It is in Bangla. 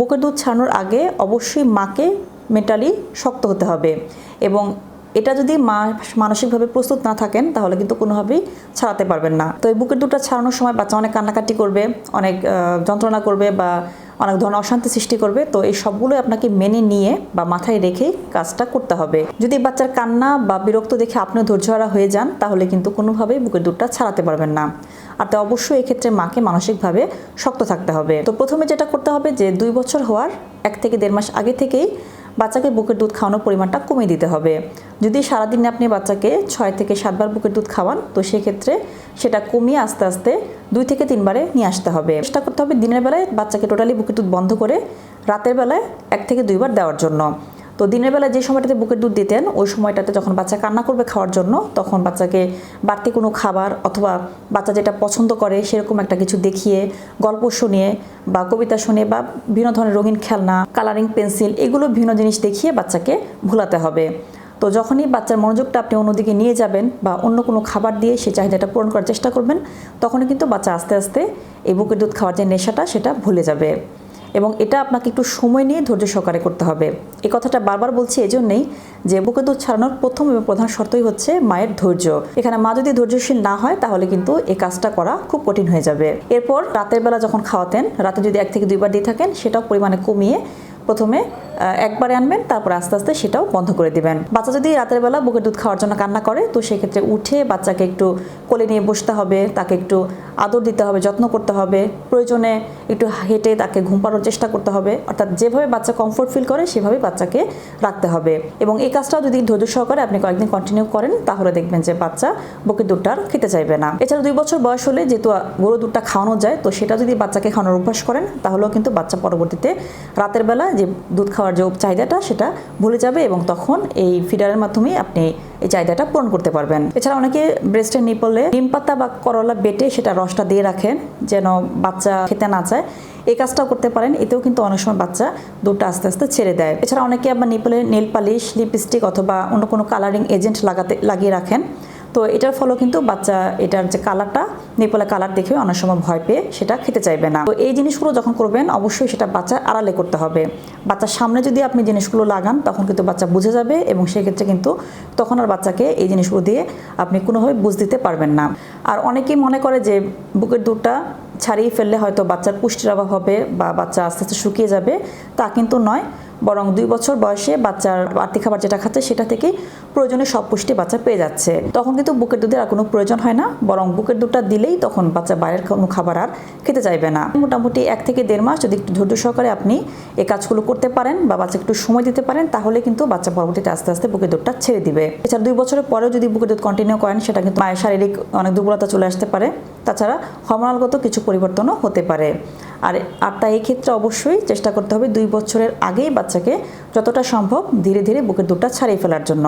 বুকের দুধ ছাড়ানোর আগে অবশ্যই মাকে মেন্টালি শক্ত হতে হবে এবং এটা যদি মা মানসিকভাবে প্রস্তুত না থাকেন, তাহলে কিন্তু কোনোভাবেই ছাড়াতে পারবেন না। তো এই বুকের দুধটা ছাড়ানোর সময় বাচ্চা অনেক কান্নাকাটি করবে, অনেক যন্ত্রণা করবে বা অনেক ধরনের অশান্তি সৃষ্টি করবে। তো এই সবগুলোই আপনাকে মেনে নিয়ে বা মাথায় রেখেই কাজটা করতে হবে। যদি বাচ্চার কান্না বা বিরক্ত দেখে আপনিও ধৈর্যহারা হয়ে যান, তাহলে কিন্তু কোনোভাবেই বুকের দুধটা ছাড়াতে পারবেন না। আর তো অবশ্যই এক্ষেত্রে মাকে মানসিকভাবে শক্ত থাকতে হবে। তো প্রথমে যেটা করতে হবে যে দুই বছর হওয়ার এক থেকে দেড় মাস আগে থেকেই বাচ্চাকে বুকের দুধ খাওয়ানোর পরিমাণটা কমিয়ে দিতে হবে। যদি সারাদিনে আপনি বাচ্চাকে ছয় থেকে সাতবার বুকের দুধ খাওয়ান, তো সেক্ষেত্রে সেটা কমিয়ে আস্তে আস্তে দুই থেকে তিনবারে নিয়ে আসতে হবে। চেষ্টা করতে হবে দিনের বেলায় বাচ্চাকে টোটালি বুকের দুধ বন্ধ করে রাতের বেলায় এক থেকে দুইবার দেওয়ার জন্য। তো দিনের বেলা যে সময়টাতে বুকের দুধ দিতেন, ওই সময়টাতে যখন বাচ্চা কান্না করবে খাওয়ার জন্য, তখন বাচ্চাকে বাড়তি কোনো খাবার অথবা বাচ্চা যেটা পছন্দ করে সেরকম একটা কিছু দেখিয়ে, গল্প শুনিয়ে বা কবিতা শুনে বা বিভিন্ন ধরনের রঙিন খেলনা কালারিং পেন্সিল এগুলো বিভিন্ন জিনিস দেখিয়ে বাচ্চাকে ভুলাতে হবে। তো যখনই বাচ্চার মনোযোগটা আপনি অন্যদিকে নিয়ে যাবেন বা অন্য কোনো খাবার দিয়ে সেই চাহিদাটা পূরণ করার চেষ্টা করবেন, তখনই কিন্তু বাচ্চা আস্তে আস্তে এই বুকের দুধ খাওয়ার যে নেশাটা, সেটা ভুলে যাবে। এবং এটা আপনাকে একটু সময় নিয়ে ধৈর্য সহকারে করতে হবে। এই কথাটা বারবার বলছি এজন্যই যে বুকে দুধ ছাড়ানোর প্রথম এবং প্রধান শর্তই হচ্ছে মায়ের ধৈর্য। এখানে মা যদি ধৈর্যশীল না হয়, তাহলে কিন্তু এই কাজটা করা খুব কঠিন হয়ে যাবে। এরপর রাতের বেলা যখন খাওয়াতেন, রাতে যদি এক থেকে দুইবার দিয়ে থাকেন, সেটাও পরিমাণে কমিয়ে প্রথমে একবারে আনবেন, তারপর আস্তে আস্তে সেটাও বন্ধ করে দিবেন। বাচ্চা যদি রাতের বেলা বুকের দুধ খাওয়ার জন্য কান্না করে, তো সেক্ষেত্রে উঠে বাচ্চাকে একটু কোলে নিয়ে বসতে হবে, তাকে একটু আদর দিতে হবে, যত্ন করতে হবে। প্রয়োজনে একটু হেঁটে তাকে ঘুম পাড়ানোর চেষ্টা করতে হবে। অর্থাৎ যেভাবে বাচ্চা কমফোর্ট ফিল করে, সেভাবে বাচ্চাকে রাখতে হবে। এবং এই কাজটাও যদি ধৈর্য সহকারে আপনি কয়েকদিন কন্টিনিউ করেন, তাহলে দেখবেন যে বাচ্চা বুকের দুধটা আর খেতে চাইবে না। এছাড়া দুই বছর বয়স হলে যেহেতু গরু দুধটা খাওয়ানো যায়, তো সেটা যদি বাচ্চাকে খাওয়ানোর অভ্যাস করেন, তাহলেও কিন্তু বাচ্চা পরবর্তীতে রাতের বেলা যে দুধ খাওয়ার যে চাহিদাটা, সেটা ভুলে যাবে এবং তখন এই ফিডারের মাধ্যমেই আপনি এই চাহিদাটা পূরণ করতে পারবেন। এছাড়া অনেকে ব্রেস্টের নিপলে নিম পাতা বা করলা বেটে সেটা রসটা দিয়ে রাখেন যেন বাচ্চা খেতে না চায়। এই কাজটাও করতে পারেন, এতেও কিন্তু অনেক সময় বাচ্চা দুধটা আস্তে আস্তে ছেড়ে দেয়। এছাড়া অনেকে আবার নিপলে নেল পালিশ লিপস্টিক অথবা অন্য কোনো কালারিং এজেন্ট লাগাতে, লাগিয়ে রাখেন। তো এটার ফলে কিন্তু বাচ্চা এটার যে কালারটা নিপলে কালার দেখে অনেক সময় ভয় পেয়ে সেটা খেতে চাইবে না। তো এই জিনিসগুলো যখন করবেন, অবশ্যই সেটা বাচ্চার আড়ালে করতে হবে। বাচ্চার সামনে যদি আপনি জিনিসগুলো লাগান, তখন কিন্তু বাচ্চা বুঝে যাবে এবং সেক্ষেত্রে কিন্তু তখন আর বাচ্চাকে এই জিনিসগুলো দিয়ে আপনি কোনোভাবে বুঝ দিতে পারবেন না। আর অনেকেই মনে করে যে বুকের দুধটা ছাড়িয়ে ফেললে হয়তো বাচ্চার পুষ্টির অভাব হবে বা বাচ্চা আস্তে আস্তে শুকিয়ে যাবে, তা কিন্তু নয়। বরং দুই বছর বয়সে বাচ্চার বাড়তি খাবার যেটা খাচ্ছে সেটা থেকেই প্রয়োজনে সব পুষ্টি বাচ্চা পেয়ে যাচ্ছে। তখন কিন্তু বুকের দুধের আর কোনো প্রয়োজন হয় না, বরং বুকের দুধটা দিলেই তখন বাচ্চা বাইরের কোনো খাবার আর খেতে চাইবে না। মোটামুটি এক থেকে দেড় মাস যদি একটু ধৈর্য সহকারে আপনি এই কাজগুলো করতে পারেন বা বাচ্চাকে একটু সময় দিতে পারেন, তাহলে কিন্তু বাচ্চা পরবর্তীতে আস্তে আস্তে বুকের দুধটা ছেড়ে দিবে। এছাড়া দুই বছরের পরেও যদি বুকের দুধ কন্টিনিউ করেন, সেটা কিন্তু মায়ের শারীরিক অনেক দুর্বলতা চলে আসতে পারে। তাছাড়া হরমোনালগত কিছু পরিবর্তনও হতে পারে। আর আর তাই ক্ষেত্রে অবশ্যই চেষ্টা করতে হবে দুই বছরের আগেই বাচ্চাকে যতটা সম্ভব ধীরে ধীরে বুকের দুধটা ছাড়িয়ে ফেলার জন্য।